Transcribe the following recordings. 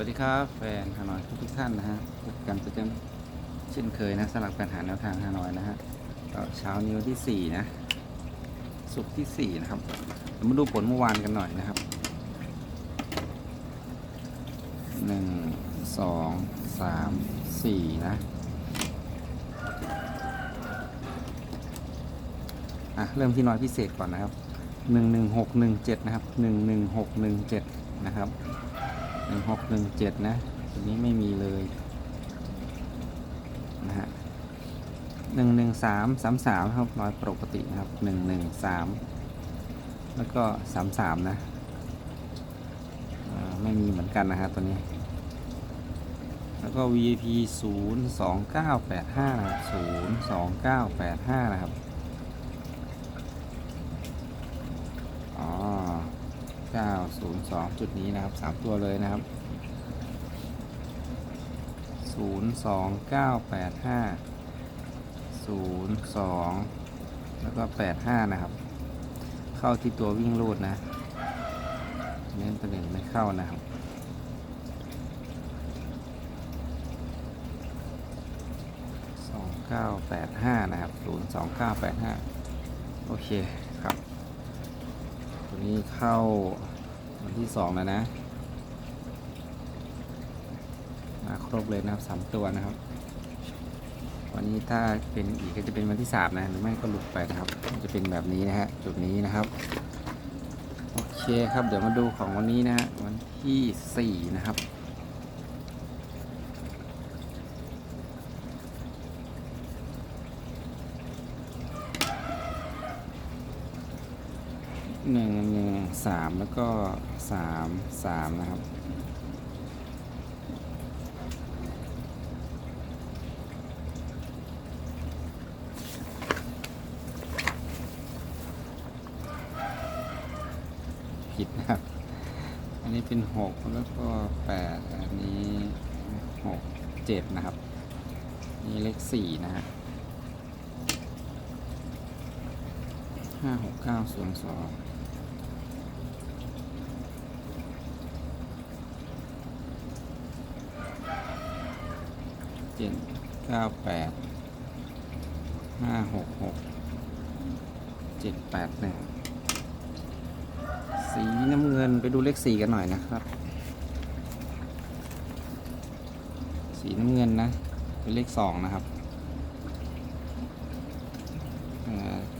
วัสดีครับแฟนฮานอยทุกท่านนะฮะพบกันประจำเช่นเคยนะสลับการหาแนวทางฮานอยนะฮะเช้านี้วันที่ 4 นะ สุกร์ที่ 4 นะครับเรามาดูผลเมื่อวานกันหน่อยนะครับ 1 2 3 4 นะอะเริ่มที่น้อยพิเศษก่อนนะครับ 11617 นะครับ 11617 นะครับ หนึ่งหกหนึ่งเจ็ดนะตัวนี้ไม่มีเลยนะฮะหนึ่งหนึ่งสามสามสามครับน้อยปกตินะครับหนึ่งหนึ่งสามแล้วก็สามสามนะไม่มีเหมือนกันนะฮะตัวนี้ แล้วก็ VIP ศูนย์สองเก้าแปดห้านะครับศูนย์สองเก้าแปดห้านะครับอ๋อ 902 จุดนี้นะครับ 3 ตัวเลยนะครับ 02985 02 แล้วก็ 85 นะครับ เข้าที่ตัววิ่งรูดนะ เน้นตัวหนึ่งไม่เข้านะครับ2985 นะครับ 02985 โอเค นี้เข้าวันที่สองแล้วนะมาครบเลยนะครับสามตัวนะครับ วันนี้ถ้าเป็นอีกก็จะเป็นวันที่สามนะหรือไม่ก็หลุดไปนะครับจะเป็นแบบนี้นะฮะจุดนี้นะครับโอเคครับเดี๋ยวมาดูของวันนี้นะฮะวันที่สี่นะครับ หนึ่งหนึ่งสามแล้วก็สามสามนะครับ ผิดนะครับ อันนี้เป็นหกแล้วก็แปดอันนี้หกเจ็ดนะครับ นี่เลขสี่นะฮะห้าหกเก้าศูนย์สอง เจ็ดเก้าแปดห้าหกหกเจ็ดแปดหนึ่งสีน้ำเงินไปดูเลขสี่กันหน่อยนะครับ สีน้ำเงินนะ เป็นเลขสองนะครับ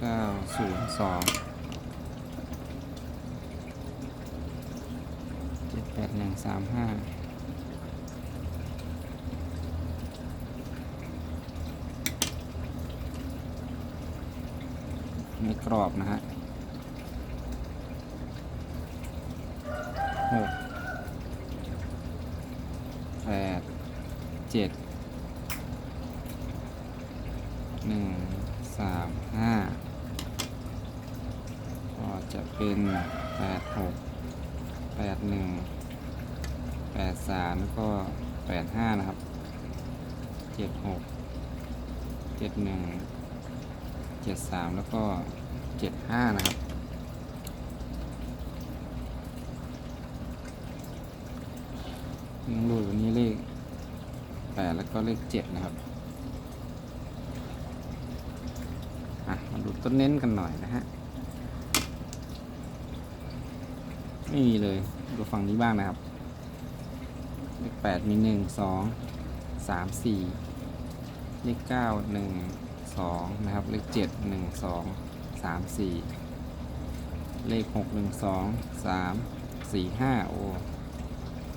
เก้าศูนย์สองเจ็ดแปดหนึ่งสามห้า ในกรอบนะฮะหกแปดเจ็ดหนึ่งสามห้าก็จะเป็นแปดหกแปดหนึ่งแปดสามแล้วก็แปดห้านะครับเจ็ดหกเจ็ดหนึ่งเจ็ดสามแล้วก็ เจ็ดห้านะครับ ยังรูดวันนี้เลขแปดแล้วก็เลขเจ็ดนะครับมาดูต้นเน้นกันหน่อยนะฮะ ไม่มีเลย ดูฝั่งนี้บ้างนะครับ เลขแปดมีหนึ่งสองสามสี่เลขเก้าหนึ่งสองนะครับ เลขเจ็ดหนึ่งสอง สามสี่เลขหกหนึ่งสองสามสี่ห้าโอ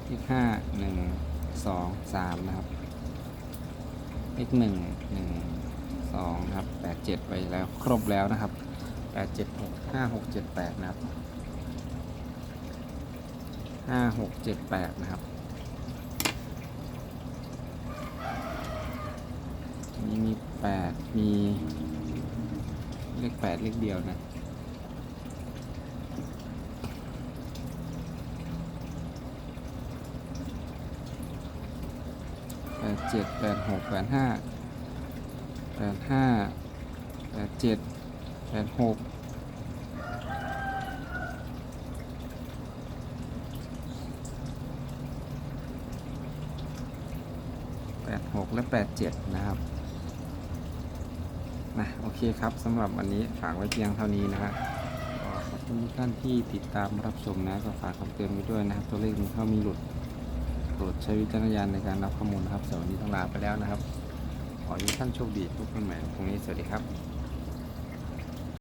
เลขห้าหนึ่งสองสามนะครับ เลขหนึ่งหนึ่งสองนะครับแปดเจ็ดไปแล้วครบแล้วนะครับแปดเจ็ดหกห้าหกเจ็ดแปดนะครับห้าหกเจ็ดแปดนะครับนี่มีแปดมี เลขแปดเลขเดียวนะแปดเจ็ดแปดหกแปดห้าแปดห้าแปดเจ็ดแปดหกแปดหกและแปดเจ็ดนะครับ นะโอเคครับสำหรับวันนี้ฝากไว้เพียงเท่านี้นะครับขอบคุณทุกท่านที่ติดตามรับชมนะก็ฝากคำเตือนไว้ด้วยนะครับตัวเลขมีเข้ามีหลุดโปรดใช้วิจารณญาณในการรับข้อมูลนะครับสำหรับวันนี้ต้องลาไปแล้วนะครับ ขอให้ทุกท่านโชคดีทุกคนใหม่พรุ่งนี้สวัสดีครับ